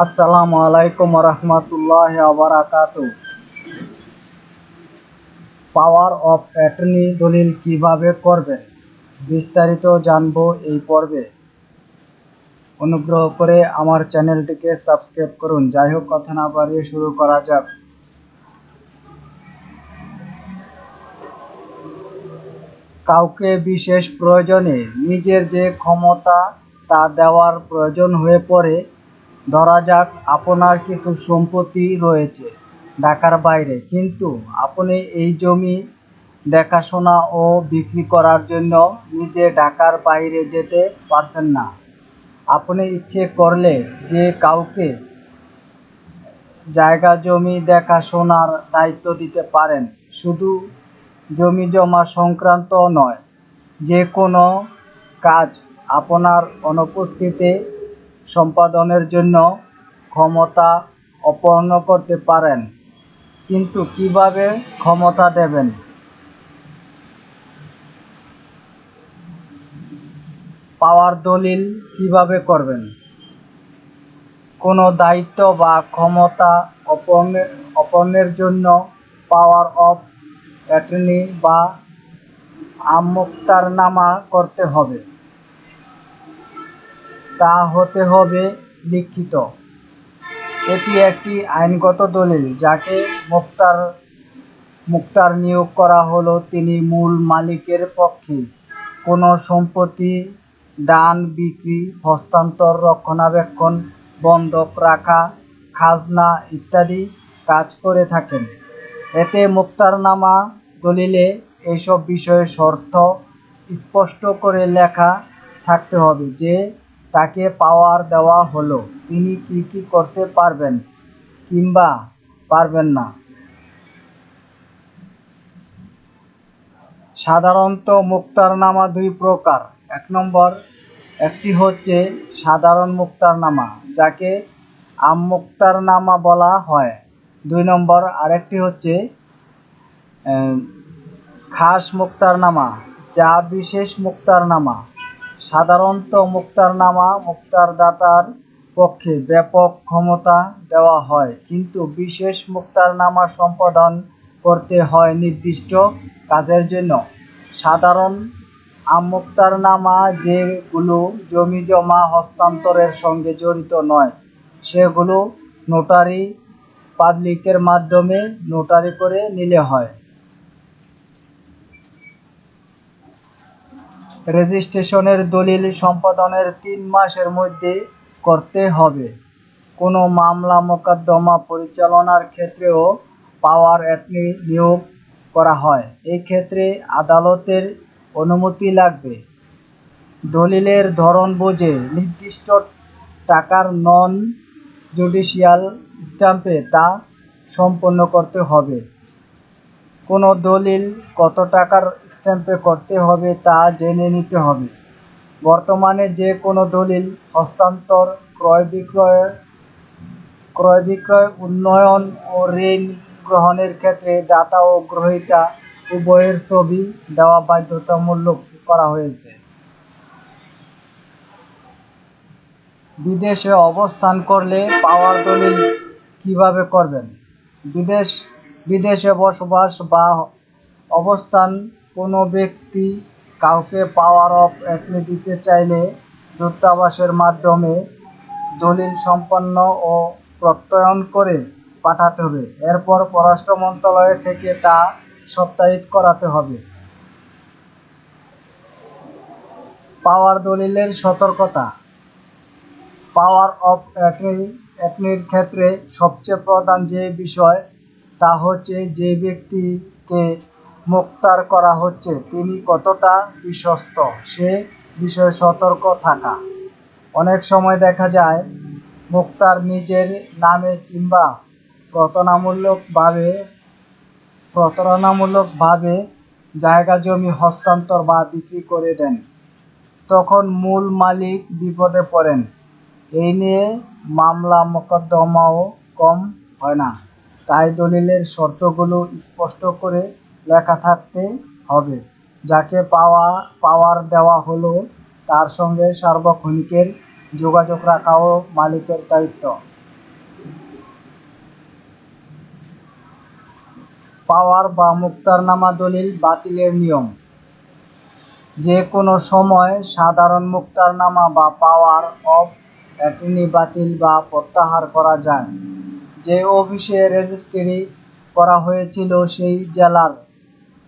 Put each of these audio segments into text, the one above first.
আসসালামু আলাইকুম রহমতুল্লাহ আবরাকাত পাওয়ার অফ অ্যাটর্নি দলিল কীভাবে করবেন? বিস্তারিত জানব এই পর্বে। অনুগ্রহ করে আমার চ্যানেলটিকে সাবস্ক্রাইব করুন। যাই হোক, কথা না বাড়িয়ে শুরু করা যাক। কাউকে বিশেষ প্রয়োজনে নিজের যে ক্ষমতা তা দেওয়ার প্রয়োজন হয়ে পড়ে ধরা যাক, আপনার কিছু সম্পত্তি রয়েছে ঢাকার বাইরে। কিন্তু আপনি এই জমি দেখাশোনা ও বিক্রি করার জন্য নিজে ঢাকার বাইরে যেতে পারছেন না। আপনি ইচ্ছে করলে যে কাউকে জায়গা জমি দেখাশোনার দায়িত্ব দিতে পারেন। শুধু জমি জমা সংক্রান্ত নয়, যে কোনো কাজ আপনার অনুপস্থিতিতে সম্পাদনের জন্য ক্ষমতা অপন্ন করতে পারেন, কিন্তু কীভাবে ক্ষমতা দেবেন? পাওয়ার দলিল কীভাবে করবেন? কোনো দায়িত্ব বা ক্ষমতা অপনের জন্য পাওয়ার অফ অ্যাটর্নি বা আমোক্তারনামা করতে হবে। তা হতে হবে লিখিত। এটি একটি আইনগত দলিল, যাকে মুক্তার মুক্তার নিয়োগ করা হলো তিনি মূল মালিকের পক্ষে। কোনো সম্পত্তি, দান, বিক্রি, হস্তান্তর, রক্ষণাবেক্ষণ, বন্ধক রাখা, খাজনা ইত্যাদি কাজ করে থাকেন। এতে মুক্তারনামা দলিলে এইসব বিষয়ে শর্ত স্পষ্ট করে লেখা থাকতে হবে যে তাকে পাওয়ার দেওয়া হলো। তিনি কি কি করতে পারবেন কিংবা পারবেন না? সাধারণত মুক্তারনামা দুই প্রকার। এক নম্বর, একটি হচ্ছে সাধারণ মুক্তারনামা, যাকে আম আমুক্তারনামা বলা হয়। দুই নম্বর, আরেকটি হচ্ছে খাস মুক্তারনামা, যা বিশেষ মুক্তারনামা। সাধারণত মুক্তারনামা মুক্তারদাতার পক্ষে ব্যাপক ক্ষমতা দেওয়া হয়, কিন্তু বিশেষ মুক্তারনামা সম্পাদন করতে হয় নির্দিষ্ট কাজের জন্য। সাধারণ আমুক্তারনামা যেগুলো জমি জমা হস্তান্তরের সঙ্গে জড়িত নয়, সেগুলো নোটারি পাবলিকের মাধ্যমে নোটারি করে নিলে হয়। রেজিস্ট্রেশনের দলিল সম্পাদনের তিন মাসের মধ্যে করতে হবে। কোনো মামলা মোকদ্দমা পরিচালনার ক্ষেত্রেও পাওয়ার অ্যাটর্নি নিয়োগ করা হয়। এই ক্ষেত্রে আদালতের অনুমতি লাগবে। দলিলের ধরন বুঝে নির্দিষ্ট টাকার নন জুডিশিয়াল স্ট্যাম্পে তা সম্পন্ন করতে হবে। কোনো দলিল কত টাকার স্ট্যাম্পে করতে হবে তা জেনে নিতে হবে। বর্তমানে যে কোনো দলিল হস্তান্তর, ক্রয় বিক্রয় ক্রয় বিক্রয়, উন্নয়ন ও ঋণ গ্রহণের ক্ষেত্রে দাতা ও গ্রহীতা উভয়ের ছবি দেওয়া বাধ্যতামূলক করা হয়েছে। বিদেশে অবস্থান করলে পাওয়ার দলিল কীভাবে করবেন? বিদেশ বিদেশে বসবাস বা অবস্থান কোনো ব্যক্তি কাউকে পাওয়ার অফ অ্যাটর্নি দিতে চাইলে দূতাবাসের মাধ্যমে দলিল সম্পন্ন ও প্রত্যয়ন করে পাঠাতে হবে। এরপর পররাষ্ট্র মন্ত্রণালয় থেকে তা সত্যায়িত করাতে হবে। পাওয়ার দলিলের সতর্কতা। পাওয়ার অফ অ্যাটর্নি অ্যাটর্নির ক্ষেত্রে সবচেয়ে প্রধান যে বিষয় তা হচ্ছে যে ব্যক্তিকে মুক্তার করা হচ্ছে, তিনি কতটা বিশ্বস্ত? সে বিষয়ে সতর্ক থাকা। অনেক সময় দেখা যায়, মুক্তার নিজের নামে কিংবা প্রতারণামূলকভাবে প্রতারণামূলকভাবে জায়গা জমি হস্তান্তর বা বিক্রি করে দেন। তখন মূল মালিক বিপদে পড়েন। এই নিয়ে মামলা মোকদ্দমাও কম হয় না। তাই দলিলের শর্তগুলো স্পষ্ট করে লেখা থাকতে হবে। যাকে পাওয়া, পাওয়ার দেওয়া হলো, তার সঙ্গে সার্বক্ষণিকের যোগাযোগ রাখাও মালিকের দায়িত্ব। পাওয়ার বা মুক্তারনামা দলিল বাতিলের নিয়ম। যে কোনো সময় সাধারণ মুক্তারনামা বা পাওয়ার অফ অ্যাটর্নি বাতিল বা প্রত্যাহার করা যায়। যে অফিসে রেজিস্ট্রি করা হয়েছিল সেই জেলার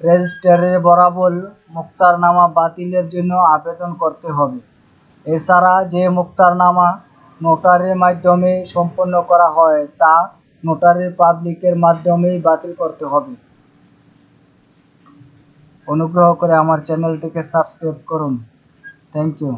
রেজিস্ট্রারের বরাবর মুক্তারনামা বাতিলের জন্য আবেদন করতে হবে। এছাড়া যে মুক্তারনামা নোটারির মাধ্যমে সম্পন্ন করা হয়, তা নোটারি পাবলিকের মাধ্যমেই বাতিল করতে হবে। অনুগ্রহ করে আমার চ্যানেলটিকে সাবস্ক্রাইব করুন। Thank you